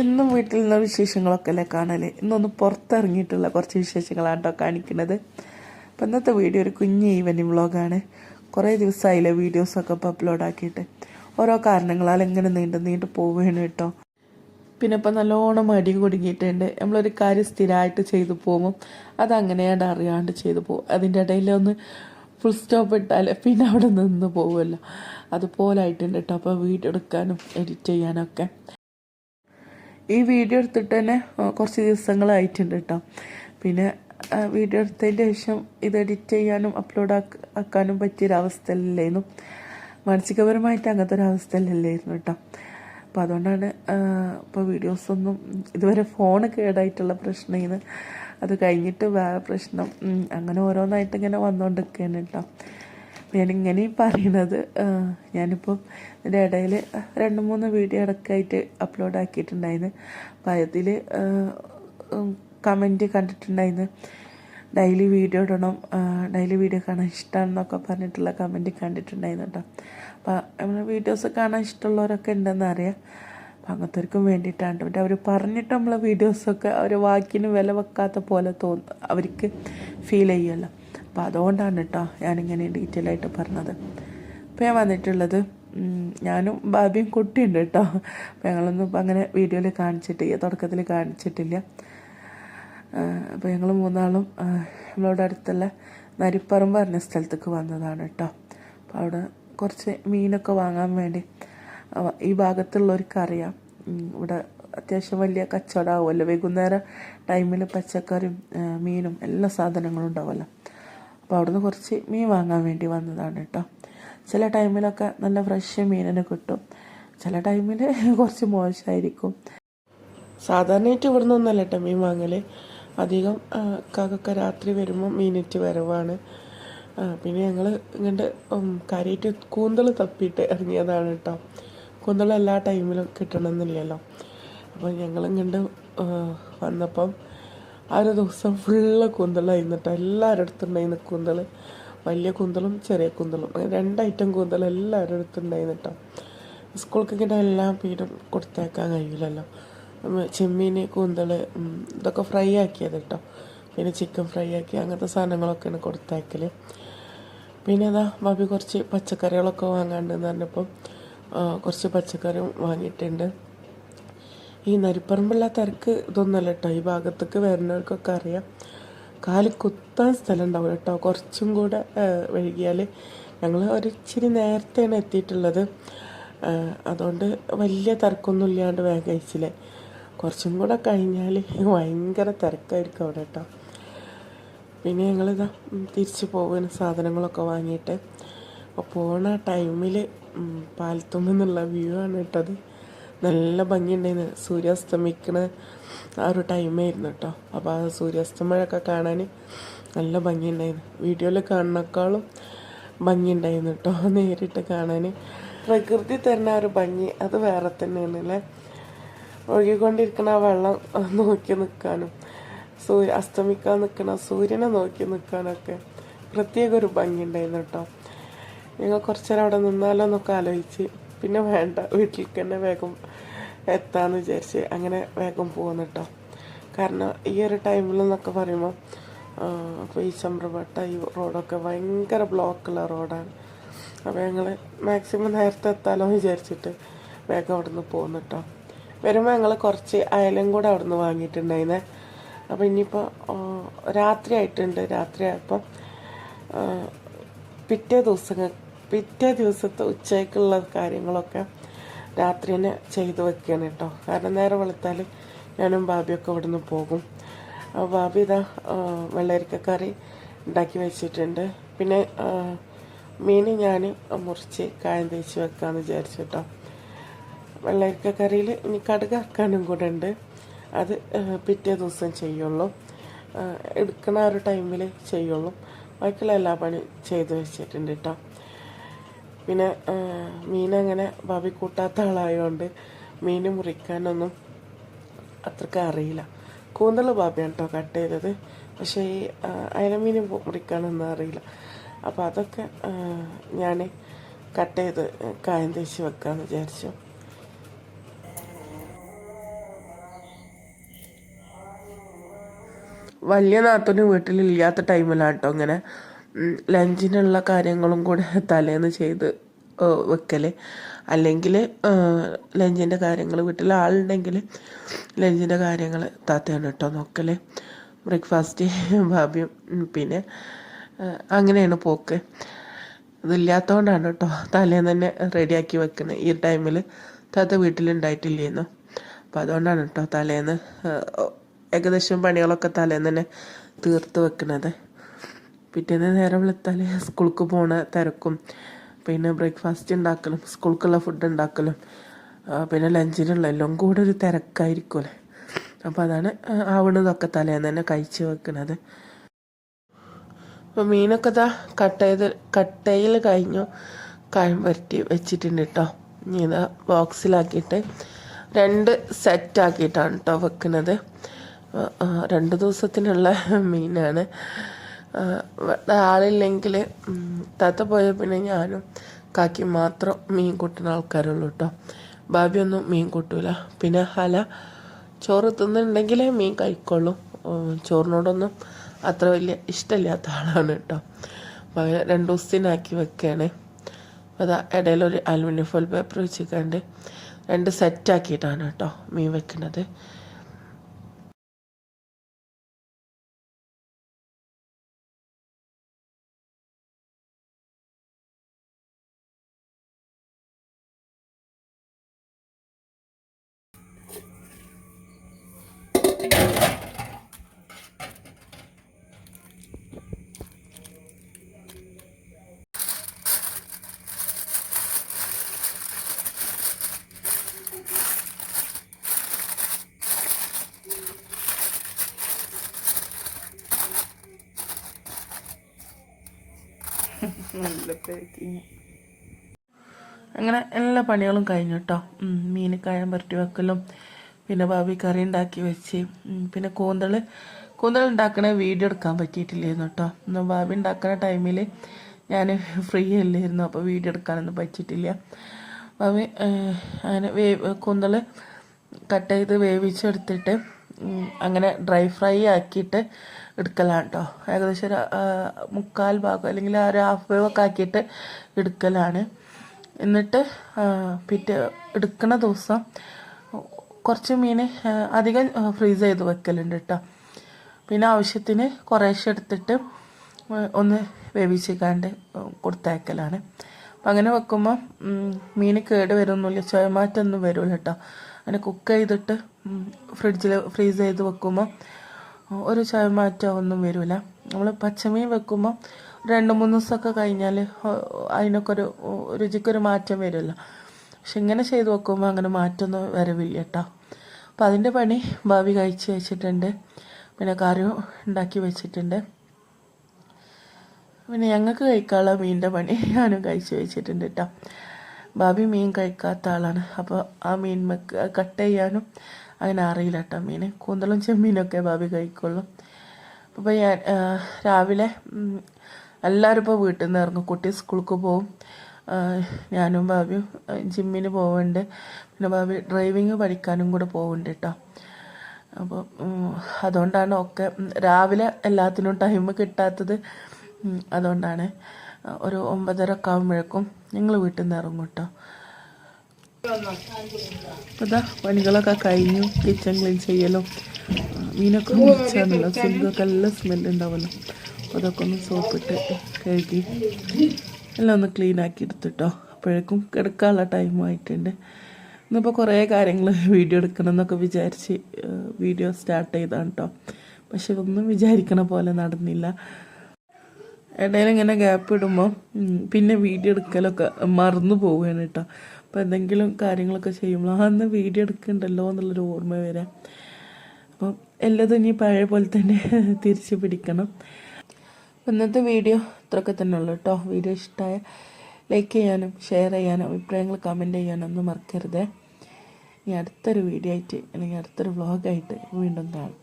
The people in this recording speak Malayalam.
എന്നും വീട്ടിൽ നിന്ന് വിശേഷങ്ങളൊക്കെ അല്ലേ കാണൽ? ഇന്നൊന്ന് പുറത്തിറങ്ങിയിട്ടുള്ള കുറച്ച് വിശേഷങ്ങളാണ് കേട്ടോ കാണിക്കുന്നത്. അപ്പം ഇന്നത്തെ വീഡിയോ ഒരു കുഞ്ഞ് ഈവനിങ് വ്ളോഗാണ്. കുറേ ദിവസമായില്ലേ വീഡിയോസൊക്കെ ഇപ്പോൾ അപ്ലോഡ് ആക്കിയിട്ട് ഓരോ കാരണങ്ങളാൽ എങ്ങനെ നീണ്ടു നീണ്ടു പോവുകയാണ് കേട്ടോ. പിന്നെ ഇപ്പം നല്ലോണം മടി കുടുങ്ങിയിട്ടുണ്ട്. നമ്മളൊരു കാര്യം സ്ഥിരമായിട്ട് ചെയ്തു പോകുമ്പോൾ അതങ്ങനെയാണ്ട് അറിയാണ്ട് ചെയ്തു പോകും. അതിന്റെ ഇടയിൽ ഒന്ന് ഫുൾ സ്റ്റോപ്പ് ഇട്ടാൽ പിന്നെ അവിടെ നിന്ന് പോകുമല്ലോ അതുപോലെ ആയിട്ടുണ്ട് കേട്ടോ. അപ്പോൾ വീഡിയോ എടുക്കാനും എഡിറ്റ് ചെയ്യാനൊക്കെ. ഈ വീഡിയോ എടുത്തിട്ട് തന്നെ കുറച്ച് ദിവസങ്ങളായിട്ടുണ്ട് കേട്ടോ പിന്നെ വീഡിയോ എടുത്തതിന്റെ ശേഷം ഇത് എഡിറ്റ് ചെയ്യാനും അപ്ലോഡ് ആക്കാനും പറ്റിയൊരവസ്ഥയിലായിരുന്നു മാനസികപരമായിട്ട് അങ്ങനത്തെ ഒരു അവസ്ഥയിലല്ലായിരുന്നു കേട്ടോ അപ്പം അതുകൊണ്ടാണ് ഇപ്പോൾ വീഡിയോസൊന്നും ഇതുവരെ ഫോൺ കേടായിട്ടുള്ള പ്രശ്നമാണ് അത് കഴിഞ്ഞിട്ട് വേറെ പ്രശ്നം അങ്ങനെ ഓരോന്നായിട്ട് ഇങ്ങനെ വന്നുകൊണ്ടിരിക്കുകയാണ് കേട്ടോ ഞാൻ ഇങ്ങനെയും പറയണത് ഞാനിപ്പം ഇതിന്റെ ഇടയിൽ രണ്ട് മൂന്ന് വീഡിയോ ഇടക്കായിട്ട് അപ്ലോഡ് ആക്കിയിട്ടുണ്ടായിരുന്നു. അപ്പം അതിൽ കമന്റ് കണ്ടിട്ടുണ്ടായിരുന്നു. ഡെയിലി വീഡിയോ ഇടണം ഡെയിലി വീഡിയോ കാണാൻ ഇഷ്ടമാണെന്നൊക്കെ പറഞ്ഞിട്ടുള്ള കമന്റ് കണ്ടിട്ടുണ്ടായിരുന്നു കേട്ടോ. അപ്പം നമ്മൾ വീഡിയോസ് കാണാൻ ഇഷ്ടമുള്ളവരൊക്കെ ഉണ്ടെന്ന് അറിയാം. അപ്പം അങ്ങനത്തെവർക്കും വേണ്ടിയിട്ടാണ് പിന്നെ അവർ പറഞ്ഞിട്ട് നമ്മളെ വീഡിയോസൊക്കെ അവർ വാക്കിന് വില വെക്കാത്ത പോലെ തോന്നും അവർക്ക് ഫീൽ ചെയ്യുമല്ലോ. അപ്പോൾ അതുകൊണ്ടാണ് കേട്ടോ ഞാനിങ്ങനെ ഡീറ്റെയിൽ ആയിട്ട് പറഞ്ഞത്. അപ്പോൾ ഞാൻ വന്നിട്ടുള്ളത് ഞാനും ബാബിയും കുട്ടിയുണ്ട് കേട്ടോ അപ്പോൾ ഞങ്ങളൊന്നും ഇപ്പം അങ്ങനെ വീഡിയോയിൽ കാണിച്ചിട്ടില്ല തുടക്കത്തിൽ കാണിച്ചിട്ടില്ല. അപ്പോൾ ഞങ്ങൾ മൂന്നാളും നമ്മളോട് അടുത്തുള്ള നരിപ്പറമ്പ് പറഞ്ഞ സ്ഥലത്തേക്ക് വന്നതാണ് കേട്ടോ അപ്പോൾ അവിടെ കുറച്ച് മീനൊക്കെ വാങ്ങാൻ വേണ്ടി ഈ ഭാഗത്തുള്ളവർക്കറിയാം. ഇവിടെ അത്യാവശ്യം വലിയ കച്ചവടമാവുമല്ലോ. വൈകുന്നേരം ടൈമിൽ പച്ചക്കറിയും മീനും എല്ലാ സാധനങ്ങളും ഉണ്ടാവുമല്ലോ. അപ്പോൾ അവിടുന്ന് കുറച്ച് മീൻ വാങ്ങാൻ വേണ്ടി വന്നതാണ് കേട്ടോ. ചില ടൈമിലൊക്കെ നല്ല ഫ്രഷ് മീനിന് കിട്ടും. ചില ടൈമിൽ കുറച്ച് മോശമായിരിക്കും സാധാരണയായിട്ട് ഇവിടെ നിന്നല്ല കേട്ടോ മീൻ വാങ്ങൽ അധികം കാക്കൊക്കെ രാത്രി വരുമ്പോൾ മീനിറ്റ് വരവാണ്. പിന്നെ ഞങ്ങൾ ഇങ്ങോട്ട് കാര്യമായിട്ട് കൂന്തൽ തപ്പിയിട്ട് ഇറങ്ങിയതാണ് കേട്ടോ. കൂന്തൽ എല്ലാ ടൈമിലും കിട്ടണമെന്നില്ലല്ലോ അപ്പോൾ ഞങ്ങൾ ഇങ്ങോട്ട് വന്നപ്പം ആ ഒരു ദിവസം ഫുള്ള് കൂന്തലായിരുന്നു കേട്ടോ എല്ലാവരുടെ അടുത്തുണ്ടായിരുന്നു കൂന്തൽ വലിയ കൂന്തലും ചെറിയ കൂന്തലും അങ്ങനെ രണ്ട് ഐറ്റം കൂന്തൽ എല്ലാവരുടെ അടുത്തുണ്ടായിരുന്നു കേട്ടോ സ്കൂൾക്ക് ഇങ്ങനെ എല്ലാ മീനും കൊടുത്തേക്കാൻ കഴിയില്ലല്ലോ ചെമ്മീന് കൂന്തൽ ഇതൊക്കെ ഫ്രൈ ആക്കിയത് കേട്ടോ. പിന്നെ ചിക്കൻ ഫ്രൈ ആക്കി അങ്ങനത്തെ സാധനങ്ങളൊക്കെയാണ് കൊടുത്തേക്കൽ പിന്നെ അതാ ബാബി കുറച്ച് പച്ചക്കറികളൊക്കെ വാങ്ങാണ്ടെന്ന് പറഞ്ഞപ്പം കുറച്ച് പച്ചക്കറിയും വാങ്ങിയിട്ടുണ്ട്. ഈ നരിപ്പറമ്പുള്ള തിരക്ക് ഇതൊന്നുമല്ല കേട്ടോ ഈ ഭാഗത്തേക്ക് വരുന്നവർക്കൊക്കെ അറിയാം. കാൽ കുത്താൻ സ്ഥലം ഉണ്ടാവും കേട്ടോ കുറച്ചും കൂടെ വൈകിയാൽ ഞങ്ങൾ ഒരിച്ചിരി നേരത്തെയാണ് എത്തിയിട്ടുള്ളത്. അതുകൊണ്ട് വലിയ തിരക്കൊന്നും ഇല്ലാണ്ട് വേഗം കഴിച്ചില്ലേ. കുറച്ചും കൂടെ കഴിഞ്ഞാൽ ഭയങ്കര തിരക്കായിരിക്കും അവിടെ കേട്ടോ പിന്നെ ഞങ്ങളിതാ തിരിച്ചു പോകുന്ന സാധനങ്ങളൊക്കെ വാങ്ങിയിട്ട്. അപ്പോൾ പോണ ടൈമിൽ പാലത്തുമ്മെന്നുള്ള വ്യൂ ആണ് കേട്ടത്. നല്ല ഭംഗിയുണ്ടായിരുന്നു സൂര്യാസ്തമിക്കണ ആ ഒരു ടൈമായിരുന്നു കേട്ടോ അപ്പോൾ ആ സൂര്യാസ്തമയൊക്കെ കാണാൻ നല്ല ഭംഗിയുണ്ടായിരുന്നു വീഡിയോയിൽ കാണുന്നേക്കാളും ഭംഗിയുണ്ടായിരുന്നു കേട്ടോ നേരിട്ട് കാണാൻ. പ്രകൃതി തരുന്ന ആ ഒരു ഭംഗി അത് വേറെ തന്നെയാണ് അല്ലേ ഒഴുകിക്കൊണ്ടിരിക്കുന്ന ആ വെള്ളം നോക്കി നിൽക്കാനും സൂര്യ അസ്തമിക്കാൻ നിൽക്കുന്ന സൂര്യനെ നോക്കി നിൽക്കാനൊക്കെ പ്രത്യേക ഒരു ഭംഗി ഉണ്ടായിരുന്നു കേട്ടോ ഞങ്ങൾ കുറച്ചേരം അവിടെ നിന്നാലോ എന്നൊക്കെ ആലോചിച്ച് പിന്നെ വേണ്ട വീട്ടിലേക്ക് തന്നെ വേഗം എത്താമെന്ന് വിചാരിച്ച് അങ്ങനെ വേഗം പോകുന്നു കേട്ടോ കാരണം ഈ ഒരു ടൈമിൽ എന്നൊക്കെ പറയുമ്പോൾ അപ്പോൾ ഈ ചമ്പ്രവട്ട ഈ റോഡൊക്കെ ഭയങ്കര ബ്ലോക്കുള്ള റോഡാണ്. അപ്പോൾ ഞങ്ങൾ മാക്സിമം നേരത്തെ എത്താലോ എന്ന് വിചാരിച്ചിട്ട് വേഗം അവിടെ നിന്ന് പോകുന്നു കേട്ടോ വരുമ്പോൾ ഞങ്ങൾ കുറച്ച് അയലും കൂടെ അവിടെ നിന്ന് വാങ്ങിയിട്ടുണ്ടായിരുന്നേ അപ്പോൾ ഇനിയിപ്പോൾ രാത്രി ആയിട്ടുണ്ട്. രാത്രി ആയപ്പം പിറ്റേ ദിവസങ്ങൾ പിറ്റേ ദിവസത്തെ ഉച്ചയ്ക്കുള്ള കാര്യങ്ങളൊക്കെ രാത്രി തന്നെ ചെയ്തു വെക്കുകയാണ് കേട്ടോ. കാരണം നേരെ വെളുത്താൽ ഞാനും ബാബിയൊക്കെ അവിടെ നിന്ന് പോകും ബാബി ഇതാ വെള്ളരിക്കക്കറി ഉണ്ടാക്കി വെച്ചിട്ടുണ്ട്. പിന്നെ മീൻ ഞാൻ മുറിച്ച് കായം തേച്ച് വെക്കാമെന്ന് വിചാരിച്ചു കേട്ടോ. വെള്ളരിക്ക കറിയിൽ ഇനി കടുകാക്കാനും കൂടെ ഉണ്ട്. അത് പിറ്റേ ദിവസം ചെയ്യുള്ളൂ. എടുക്കണ ആ ഒരു ടൈമിൽ ചെയ്യുള്ളൂ. ബാക്കിയുള്ള എല്ലാ പണി ചെയ്ത് വെച്ചിട്ടുണ്ട് കേട്ടോ. പിന്നെ മീനങ്ങനെ ഭാവി കൂട്ടാത്ത ആളായതുകൊണ്ട് മീൻ മുറിക്കാനൊന്നും അത്രയ്ക്ക് അറിയില്ല. കൂന്തൽ ഭാബിയാണ് കേട്ടോ കട്ട് ചെയ്തത്. പക്ഷേ ഈ അയലമീൻ മുറിക്കാനൊന്നും അറിയില്ല. അപ്പോൾ അതൊക്കെ ഞാൻ കട്ട് ചെയ്ത് കായം തേച്ച് വെക്കാമെന്ന് വിചാരിച്ചു. വലിയ നാത്തൊന്നും വീട്ടിലില്ലാത്ത ടൈമിലാണ് കേട്ടോ ഇങ്ങനെ ലഞ്ചിനുള്ള കാര്യങ്ങളും കൂടെ തലേന്ന് ചെയ്ത് വെക്കൽ അല്ലെങ്കിൽ ലഞ്ചിന്റെ കാര്യങ്ങൾ വീട്ടിൽ ആളുണ്ടെങ്കിൽ ലഞ്ചിന്റെ കാര്യങ്ങൾ താത്തയാണ് കേട്ടോ നോക്കൽ ബ്രേക്ക്ഫാസ്റ്റ് ഭാബ്യം പിന്നെ അങ്ങനെയാണ് പോക്ക്. ഇതില്ലാത്തതുകൊണ്ടാണ് കേട്ടോ തലേന്ന് തന്നെ റെഡിയാക്കി വെക്കുന്നത് ഈ ടൈമിൽ താത്ത വീട്ടിലുണ്ടായിട്ടില്ലേന്നു. അപ്പം അതുകൊണ്ടാണ് കേട്ടോ തലേന്ന് ഏകദേശം പണികളൊക്കെ തലേന്ന് തന്നെ തീർത്ത് വെക്കുന്നത് പിറ്റേന്ന് നേരെ വെളുത്താൽ സ്കൂൾക്ക് പോണ തിരക്കും. പിന്നെ ബ്രേക്ക്ഫാസ്റ്റ് ഉണ്ടാക്കലും സ്കൂൾക്കുള്ള ഫുഡ് ഉണ്ടാക്കലും പിന്നെ ലഞ്ചിനുള്ള എല്ലാം കൂടെ ഒരു തിരക്കായിരിക്കുമല്ലേ അപ്പോൾ അതാണ് ആവണതൊക്കെ തലേന്ന് തന്നെ കഴിച്ച് വെക്കുന്നത് അപ്പോൾ മീനൊക്കെ ഇതാ കട്ട് ചെയ്ത് കട്ടയിൽ കഴിഞ്ഞു. കായം വരട്ടി വെച്ചിട്ടുണ്ട് കേട്ടോ ഇത് ബോക്സിലാക്കിയിട്ട് രണ്ട് സെറ്റാക്കിയിട്ടാണ് കേട്ടോ വെക്കുന്നത് രണ്ട് ദിവസത്തിനുള്ള മീനാണ്. ആളില്ലെങ്കിൽ തത്ത പോയ പിന്നെ ഞാനും കാക്കി മാത്രം മീൻ കൂട്ടുന്ന ആൾക്കാരുള്ളൂ കേട്ടോ ബാബിയൊന്നും മീൻ കൂട്ടൂല. പിന്നെ ഹല ചോറ് തിന്നുന്നുണ്ടെങ്കിലേ മീൻ കഴിക്കുള്ളൂ. ചോറിനോടൊന്നും അത്ര വലിയ ഇഷ്ടമില്ലാത്ത ആളാണ് കേട്ടോ അപ്പം രണ്ട് ദിവസത്തിനാക്കി വെക്കുകയാണ് അതാ ഇടയിലൊരു അലുമിനിയം ഫോയിൽ പേപ്പർ വെച്ചിട്ടുണ്ട് രണ്ട് സെറ്റാക്കിയിട്ടാണ് കേട്ടോ മീൻ വെക്കുന്നത്. നല്ല പാക്കിങ് അങ്ങനെ എല്ലാ പണികളും കഴിഞ്ഞു കേട്ടോ മീൻ കായം പുരട്ടി വെക്കലും പിന്നെ ഭാവി കറി ഉണ്ടാക്കി വെച്ച് പിന്നെ കൂന്തൾ കൂന്തൾ ഉണ്ടാക്കണ വീഡിയോ എടുക്കാൻ പറ്റിയിട്ടില്ലായിരുന്നു കേട്ടോ ഇന്ന് ഭാബി ഉണ്ടാക്കുന്ന ടൈമിൽ ഞാൻ ഫ്രീ അല്ലായിരുന്നു അപ്പോൾ വീഡിയോ എടുക്കാനൊന്നും പറ്റിയിട്ടില്ല. ഭാവി അങ്ങനെ വേവ് കൂന്തൾ കട്ട് ചെയ്ത് വേവിച്ചെടുത്തിട്ട് അങ്ങനെ ഡ്രൈ ഫ്രൈ ആക്കിയിട്ട് എടുക്കലാണ് കേട്ടോ ഏകദേശം ഒരു മുക്കാൽ ഭാഗം അല്ലെങ്കിൽ ഒരു ഹാഫ് വേവ് ഒക്കെ ആക്കിയിട്ട് എടുക്കലാണ്. എന്നിട്ട് പിറ്റേ എടുക്കുന്ന ദിവസം കുറച്ച് മീൻ അധികം ഫ്രീസ് ചെയ്ത് വെക്കലുണ്ട് കേട്ടോ പിന്നെ ആവശ്യത്തിന് കുറേശ്ശെ എടുത്തിട്ട് ഒന്ന് വേവിച്ചിക്കാണ്ട് കൊടുത്തയക്കലാണ്. അപ്പം അങ്ങനെ വെക്കുമ്പോൾ മീൻ കേട് വരുന്നില്ല ചുവമാറ്റൊന്നും വരില്ല കേട്ടോ അങ്ങനെ കുക്ക് ചെയ്തിട്ട് ഫ്രിഡ്ജിൽ ഫ്രീസ് ചെയ്ത് വെക്കുമ്പോൾ ഒരു ചുവമാറ്റം ഒന്നും വരില്ല നമ്മൾ പച്ചമീൻ വെക്കുമ്പോൾ രണ്ട് മൂന്ന് ദിവസമൊക്കെ കഴിഞ്ഞാൽ അതിനൊക്കെ ഒരു രുചിക്കൊരു മാറ്റം വരില്ല. പക്ഷെ ഇങ്ങനെ ചെയ്ത് വെക്കുമ്പോൾ അങ്ങനെ മാറ്റമൊന്നും വരവില്ല കേട്ടോ അപ്പോൾ അതിന്റെ പണി ഭാവി കഴിച്ച് വെച്ചിട്ടുണ്ട്. പിന്നെ കറിയും ഉണ്ടാക്കി വെച്ചിട്ടുണ്ട്. പിന്നെ ഞങ്ങൾക്ക് കഴിക്കാനുള്ള മീനിന്റെ പണി ഞാനും കഴിച്ച് വെച്ചിട്ടുണ്ട് കേട്ടോ ഭാവി മീൻ കഴിക്കാത്ത ആളാണ്. അപ്പോൾ ആ മീൻ കട്ട് ചെയ്യാനും അങ്ങനെ കേട്ടോ മീൻ കൂന്തളും ചെമ്മീനൊക്കെ ഭാവി കഴിക്കുള്ളൂ. അപ്പോൾ ഞാൻ രാവിലെ എല്ലാവരും ഇപ്പോൾ വീട്ടിൽ നിന്ന് ഇറങ്ങും. കുട്ടി സ്കൂൾക്ക് പോവും. ഞാനും ആ, ജിമ്മിന് പോവുന്നുണ്ട് പിന്നെ ബാബി ഡ്രൈവിങ് പഠിക്കാനും കൂടെ പോകുന്നുണ്ട് കേട്ടോ. അപ്പോൾ അതുകൊണ്ടാണ് ഒക്കെ രാവിലെ എല്ലാത്തിനും ടൈം കിട്ടാത്തത് അതുകൊണ്ടാണ് ഒരു ഒമ്പതര ഒക്കെ ആകുമ്പോഴേക്കും ഞങ്ങൾ വീട്ടിൽ നിന്ന് ഇറങ്ങും കേട്ടോ. ഇതാ പണികളൊക്കെ കഴിഞ്ഞു. കിച്ചൺ ക്ലീൻ ചെയ്യലോ. മീനൊക്കെ മുറിച്ചാണല്ലോ. സിൽക്കൊക്കെ നല്ല സ്മെല്ല് ഉണ്ടാവുമല്ലോ അതൊക്കെ ഒന്ന് സോപ്പിട്ട് കഴുകി എല്ലാം ഒന്ന് ക്ലീൻ ആക്കി എടുത്തിട്ടോ. അപ്പോഴേക്കും കിടക്കാനുള്ള ടൈം ആയിട്ടുണ്ട്. ഇന്നിപ്പോൾ കുറേ കാര്യങ്ങൾ വീഡിയോ എടുക്കണം എന്നൊക്കെ വിചാരിച്ച് വീഡിയോ സ്റ്റാർട്ട് ചെയ്താണ് കേട്ടോ പക്ഷെ ഒന്നും വിചാരിക്കണ പോലെ നടന്നില്ല. ഇടയിൽ ഇങ്ങനെ ഗ്യാപ്പ് ഇടുമ്പോൾ പിന്നെ വീഡിയോ എടുക്കലൊക്കെ മറന്നു പോവുകയാണ് കേട്ടോ അപ്പോൾ എന്തെങ്കിലും കാര്യങ്ങളൊക്കെ ചെയ്യുമ്പോൾ അന്ന് വീഡിയോ എടുക്കണ്ടല്ലോ എന്നുള്ളൊരു ഓർമ്മ വരാം. അപ്പം എല്ലാതും ഇനി പഴയ പോലെ തന്നെ തിരിച്ചു പിടിക്കണം. ഇന്നത്തെ വീഡിയോ ഇത്രയൊക്കെ തന്നെ ഉള്ളൂ കേട്ടോ. വീഡിയോ ഇഷ്ടമായ ലൈക്ക് ചെയ്യാനും ഷെയർ ചെയ്യാനും അഭിപ്രായങ്ങൾ കമന്റ് ചെയ്യാനും ഒന്നും മറക്കരുത്. ഇനി അടുത്തൊരു വീഡിയോ ആയിട്ട് അല്ലെങ്കിൽ അടുത്തൊരു വ്ളോഗായിട്ട് വീണ്ടും കാണാം.